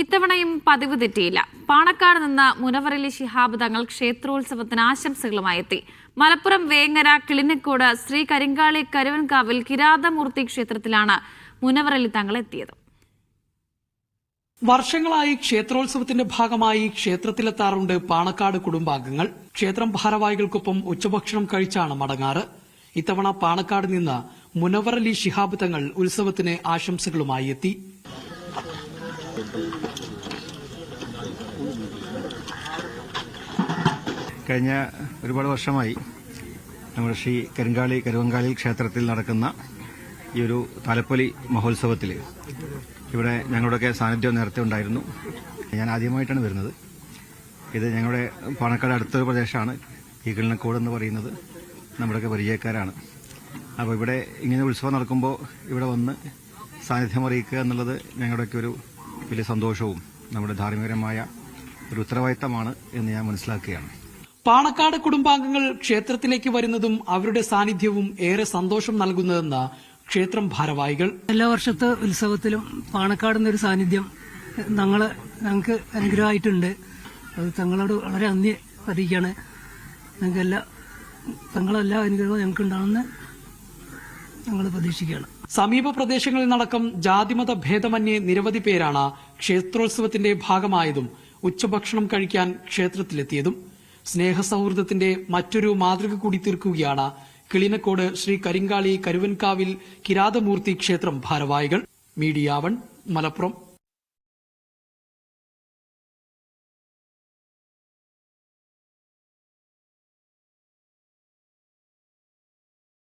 ഇത്തവണയും പതിവ് തെറ്റിയില്ല. പാണക്കാട് നിന്ന് മുനവറലി ശിഹാബ് തങ്ങൾ ക്ഷേത്രോത്സവത്തിന് ആശംസകളുമായി എത്തി മലപ്പുറം വേങ്ങര കിളിനക്കോട് ശ്രീ കരിങ്കാളി കരുവൻകാവിൽ കിരാതമൂർത്തി ക്ഷേത്രത്തിലാണ് മുനവറലി തങ്ങൾ എത്തിയത്. വർഷങ്ങളായി ക്ഷേത്രോത്സവത്തിന്റെ ഭാഗമായി ക്ഷേത്രത്തിലെത്താറുണ്ട് പാണക്കാട് കുടുംബാംഗങ്ങൾ. ക്ഷേത്രം ഭാരവാഹികൾക്കൊപ്പം ഉച്ചഭക്ഷണം കഴിച്ചാണ് മടങ്ങാറ്. ഇത്തവണ പാണക്കാട് നിന്ന് മുനവറലി ശിഹാബ് തങ്ങൾ ഉത്സവത്തിന് ആശംസകളുമായി എത്തി. കഴിഞ്ഞ ഒരുപാട് വർഷമായി നമ്മുടെ ശ്രീ കരിങ്കാളി കരുവങ്കാളി ക്ഷേത്രത്തിൽ നടക്കുന്ന ഈ ഒരു തലപ്പൊലി മഹോത്സവത്തിൽ ഇവിടെ ഞങ്ങളുടെയൊക്കെ സാന്നിധ്യം നേരത്തെ ഉണ്ടായിരുന്നു. ഞാൻ ആദ്യമായിട്ടാണ് വരുന്നത്. ഇത് ഞങ്ങളുടെ പാണക്കാട് അടുത്തൊരു പ്രദേശമാണ്. ഈ കിളിനക്കോട് എന്ന് പറയുന്നത് നമ്മുടെയൊക്കെ പരിചയക്കാരാണ്. അപ്പോൾ ഇവിടെ ഇങ്ങനെ ഉത്സവം നടക്കുമ്പോൾ ഇവിടെ വന്ന് സാന്നിധ്യം അറിയിക്കുക എന്നുള്ളത് ഞങ്ങളുടെയൊക്കെ ഒരു വലിയ സന്തോഷവും നമ്മുടെ ധാർമ്മികരമായ ഒരു ഉത്തരവാദിത്തമാണ് എന്ന് ഞാൻ മനസ്സിലാക്കുകയാണ്. പാണക്കാട് കുടുംബാംഗങ്ങൾ ക്ഷേത്രത്തിലേക്ക് വരുന്നതും അവരുടെ സാന്നിധ്യവും ഏറെ സന്തോഷം നൽകുന്നതെന്ന് ക്ഷേത്രം ഭാരവാഹികൾ. എല്ലാ വർഷത്തെ ഉത്സവത്തിലും പാണക്കാട് എന്നൊരു സാന്നിധ്യം ഞങ്ങൾ ഞങ്ങൾക്ക് അനുഗ്രഹമായിട്ടുണ്ട്. അത് തങ്ങളോട് വളരെ നന്ദി അറിയിക്കുകയാണ്. ഞങ്ങൾക്ക് എല്ലാ തങ്ങളെല്ലാ അനുഗ്രഹവും ഞങ്ങൾക്ക് ഉണ്ടാകുമെന്ന് ഞങ്ങൾ പ്രതീക്ഷിക്കുകയാണ്. സമീപ പ്രദേശങ്ങളിൽ നടക്കം ജാതിമത ഭേദമന്യേ നിരവധി പേരാണ് ക്ഷേത്രോത്സവത്തിന്റെ ഭാഗമായതും ഉച്ചഭക്ഷണം കഴിക്കാൻ ക്ഷേത്രത്തിലെത്തിയതും. സ്നേഹസൗഹൃദത്തിന്റെ മറ്റൊരു മാതൃക കൂടി തീർക്കുകയാണ് കിളിനക്കോട് ശ്രീ കരിങ്കാളി കരുവൻകാവിൽ കിരാതമൂർത്തി ക്ഷേത്രം ഭാരവാഹികൾ. Media one Malappuram.